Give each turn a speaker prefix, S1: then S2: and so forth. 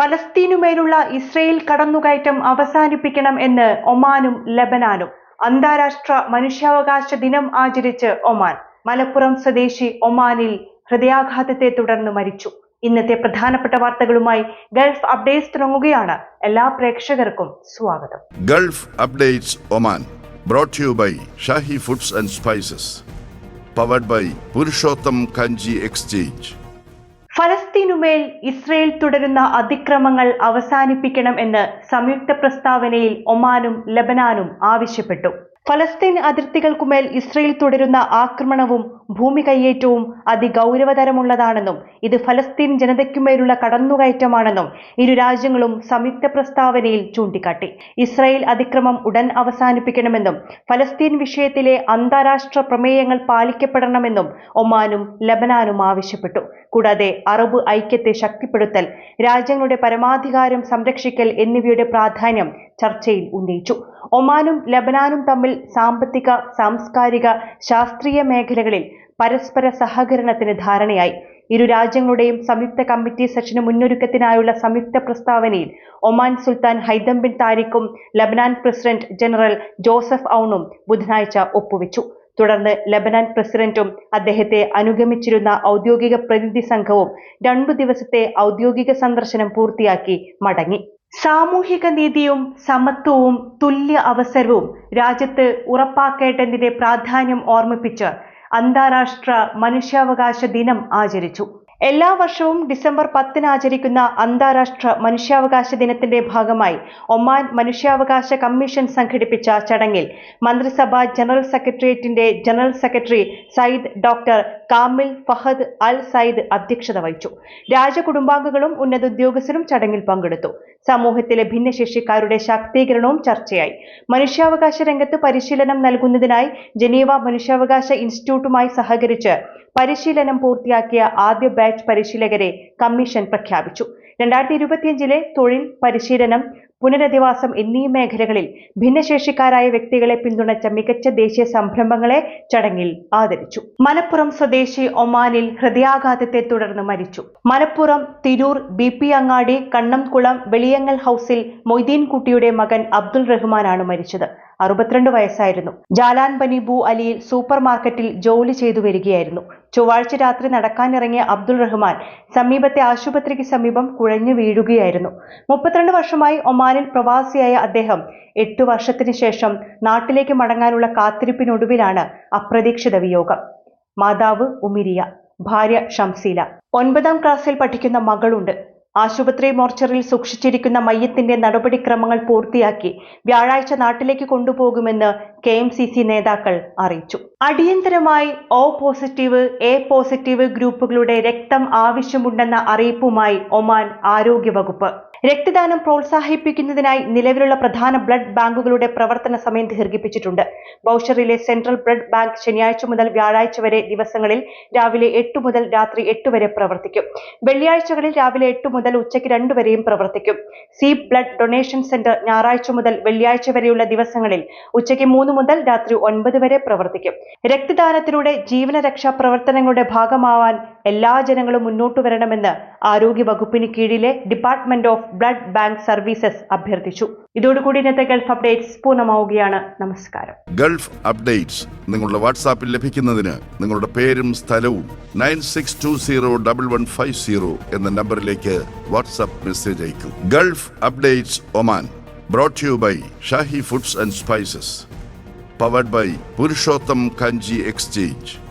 S1: ഫലസ്തീനുമേലുള്ള Israel കടന്നുകയറ്റം അവസാനിപ്പിക്കണം എന്ന് ഒമാനും ലബനാനും അന്താരാഷ്ട്ര മനുഷ്യാവകാശ ദിനം ആചരിച്ച് ഒമാൻ. മലപ്പുറം സ്വദേശി ഒമാനിൽ ഹൃദയാഘാതത്തെ തുടർന്ന് മരിച്ചു. ഇന്നത്തെ പ്രധാനപ്പെട്ട വാർത്തകളുമായി ഗൾഫ് അപ്ഡേറ്റ്സ് തുടങ്ങുകയാണ്. എല്ലാ പ്രേക്ഷകർക്കും സ്വാഗതം.
S2: Gulf updates Oman brought you by Shahi foods and spices powered by Purushottam Kanji Kanji
S1: ഫലസ്തീനുമേൽ ഇസ്രയേൽ തുടരുന്ന അതിക്രമങ്ങൾ അവസാനിപ്പിക്കണം എന്ന് സംയുക്ത പ്രസ്താവനയിൽ ഒമാനും ലബനാനും ആവശ്യപ്പെട്ടു. ഫലസ്തീൻ അതിർത്തികൾക്കുമേൽ ഇസ്രയേൽ തുടരുന്ന ആക്രമണവും ഭൂമി കയ്യേറ്റവും അതിഗൗരവതരമുള്ളതാണെന്നും ഇത് ഫലസ്തീൻ ജനതയ്ക്കുമേലുള്ള കടന്നുകയറ്റമാണെന്നും ഇരു രാജ്യങ്ങളും സംയുക്ത പ്രസ്താവനയിൽ ചൂണ്ടിക്കാട്ടി. ഇസ്രയേൽ അതിക്രമം ഉടൻ അവസാനിപ്പിക്കണമെന്നും ഫലസ്തീൻ വിഷയത്തിലെ അന്താരാഷ്ട്ര പ്രമേയങ്ങൾ പാലിക്കപ്പെടണമെന്നും ഒമാനും ലബനാനും ആവശ്യപ്പെട്ടു. കൂടാതെ അറബ് ഐക്യത്തെ ശക്തിപ്പെടുത്തൽ രാജ്യങ്ങളുടെ പരമാധികാരം സംരക്ഷിക്കൽ എന്നിവയുടെ പ്രാധാന്യം ചർച്ചയിൽ ഉന്നയിച്ചു. ഒമാനും ലബനാനും തമ്മിൽ സാമ്പത്തിക സാംസ്കാരിക ശാസ്ത്രീയ മേഖലകളിൽ പരസ്പര സഹകരണത്തിന് ധാരണയായി. ഇരു രാജ്യങ്ങളുടെയും സംയുക്ത കമ്മിറ്റി സെഷന് മുന്നൊരുക്കത്തിനായുള്ള സംയുക്ത പ്രസ്താവനയിൽ ഒമാൻ സുൽത്താൻ ഹൈദം ബിൻ താരിഖും ലബനാൻ പ്രസിഡന്റ് ജനറൽ ജോസഫ് ഔണും ബുധനാഴ്ച ഒപ്പുവെച്ചു. തുടർന്ന് ലബനാൻ പ്രസിഡന്റും അദ്ദേഹത്തെ അനുഗമിച്ചിരുന്ന ഔദ്യോഗിക പ്രതിനിധി സംഘവും രണ്ടു ദിവസത്തെ ഔദ്യോഗിക സന്ദർശനം പൂർത്തിയാക്കി മടങ്ങി. സാമൂഹിക നീതിയും സമത്വവും തുല്യ അവസരവും രാജ്യത്ത് ഉറപ്പാക്കേണ്ടതിന്റെ പ്രാധാന്യം ഓർമ്മിപ്പിച്ച് അന്താരാഷ്ട്ര മനുഷ്യാവകാശ ദിനം ആചരിച്ചു. എല്ലാ വർഷവും ഡിസംബർ പത്തിന് ആചരിക്കുന്ന അന്താരാഷ്ട്ര മനുഷ്യാവകാശ ദിനത്തിന്റെ ഭാഗമായി ഒമാൻ മനുഷ്യാവകാശ കമ്മീഷൻ സംഘടിപ്പിച്ച ചടങ്ങിൽ മന്ത്രിസഭാ general സെക്രട്ടേറിയറ്റിന്റെ general secretary Sayyid doctor Kamil Fahad al Sayyid അധ്യക്ഷത വഹിച്ചു. രാജകുടുംബാംഗങ്ങളും ഉന്നത ഉദ്യോഗസ്ഥരും ചടങ്ങിൽ പങ്കെടുത്തു. സമൂഹത്തിലെ ഭിന്നശേഷിക്കാരുടെ ശാക്തീകരണവും ചർച്ചയായി. മനുഷ്യാവകാശ രംഗത്ത് പരിശീലനം നൽകുന്നതിനായി ജനീവ മനുഷ്യാവകാശ ഇൻസ്റ്റിറ്റ്യൂട്ടുമായി സഹകരിച്ച് പരിശീലനം പൂർത്തിയാക്കിയ ആദ്യ ബാച്ച് പരിശീലകരെ കമ്മീഷൻ പ്രഖ്യാപിച്ചു. രണ്ടായിരത്തി ഇരുപത്തിയഞ്ചിലെ തൊഴിൽ പരിശീലനം പുനരധിവാസം എന്നീ മേഖലകളിൽ ഭിന്നശേഷിക്കാരായ വ്യക്തികളെ പിന്തുണച്ച മികച്ച ദേശീയ സംരംഭങ്ങളെ ചടങ്ങിൽ ആദരിച്ചു. മലപ്പുറം സ്വദേശി ഒമാനിൽ ഹൃദയാഘാതത്തെ തുടർന്ന് മരിച്ചു. മലപ്പുറം തിരൂർ ബി പി അങ്ങാടി കണ്ണംകുളം വെളിയങ്ങൽ ഹൌസിൽ മൊയ്തീൻകുട്ടിയുടെ മകൻ അബ്ദുൾ റഹ്മാനാണ് മരിച്ചത്. അറുപത്തിരണ്ട് വയസ്സായിരുന്നു. ജാലാൻ ബനിബു അലിയിൽ സൂപ്പർ മാർക്കറ്റിൽ ജോലി ചെയ്തു വരികയായിരുന്നു. ചൊവ്വാഴ്ച രാത്രി നടക്കാനിറങ്ങിയ അബ്ദുൾ റഹ്മാൻ സമീപത്തെ ആശുപത്രിക്ക് സമീപം കുഴഞ്ഞു വീഴുകയായിരുന്നു. മുപ്പത്തിരണ്ട് വർഷമായി ഒമാനിൽ പ്രവാസിയായ അദ്ദേഹം എട്ടു വർഷത്തിനു ശേഷം നാട്ടിലേക്ക് മടങ്ങാനുള്ള കാത്തിരിപ്പിനൊടുവിലാണ് അപ്രതീക്ഷിത വിയോഗം. മാതാവ് ഉമിരിയ ഭാര്യ ഷംസീല. ഒൻപതാം ക്ലാസ്സിൽ പഠിക്കുന്ന മകളുണ്ട്. ആശുപത്രി മോർച്ചറിൽ സൂക്ഷിച്ചിരിക്കുന്ന മയ്യത്തിന്റെ നടപടിക്രമങ്ങൾ പൂർത്തിയാക്കി വ്യാഴാഴ്ച നാട്ടിലേക്ക് കൊണ്ടുപോകുമെന്ന് കെ എം സി സി നേതാക്കൾ അറിയിച്ചു. അടിയന്തരമായി ഒ പോസിറ്റീവ് എ പോസിറ്റീവ് ഗ്രൂപ്പുകളുടെ രക്തം ആവശ്യമുണ്ടെന്ന അറിയിപ്പുമായി ഒമാൻ ആരോഗ്യവകുപ്പ്. രക്തദാനം പ്രോത്സാഹിപ്പിക്കുന്നതിനായി നിലവിലുള്ള പ്രധാന ബ്ലഡ് ബാങ്കുകളുടെ പ്രവർത്തന സമയം ദീർഘിപ്പിച്ചിട്ടുണ്ട്. ബൌഷറിലെ സെൻട്രൽ ബ്ലഡ് ബാങ്ക് ശനിയാഴ്ച മുതൽ വ്യാഴാഴ്ച വരെ ദിവസങ്ങളിൽ രാവിലെ എട്ട് മുതൽ രാത്രി എട്ട് വരെ പ്രവർത്തിക്കും. വെള്ളിയാഴ്ചകളിൽ രാവിലെ എട്ട് മുതൽ ഉച്ചയ്ക്ക് രണ്ട് വരെയും പ്രവർത്തിക്കും. സി ബ്ലഡ് ഡൊണേഷൻ സെന്റർ ഞായറാഴ്ച മുതൽ വെള്ളിയാഴ്ച വരെയുള്ള ദിവസങ്ങളിൽ ഉച്ചയ്ക്ക് മൂന്ന് മുതൽ രാത്രി ഒൻപത് വരെ പ്രവർത്തിക്കും. രക്തദാനത്തിലൂടെ ജീവനരക്ഷാ പ്രവർത്തനങ്ങളുടെ ഭാഗമാവാൻ എല്ലാ ജനങ്ങളും മുന്നോട്ട് വരണമെന്ന് ആരോഗ്യ വകുപ്പിന് കീഴിലെ department of blood bank services അഭ്യർത്ഥിച്ചു. ഇതോടുകൂടി ഇന്നത്തെ ഗൾഫ് അപ്ഡേറ്റ്സ് പൂർണമാവുകയാണ്. നമസ്കാരം.
S2: ഗൾഫ് അപ്ഡേറ്റ്സ് നിങ്ങളുടെ വാട്സാപ്പിൽ ലഭിക്കുന്നതിന് നിങ്ങളുടെ പേരും സ്ഥലവും nine six two zero double one five zero എന്ന നമ്പറിലേക്ക് WhatsApp message അയക്കൂ. Gulf updates Oman brought you by Shahi foods and spices powered by Purushottam Kanji exchange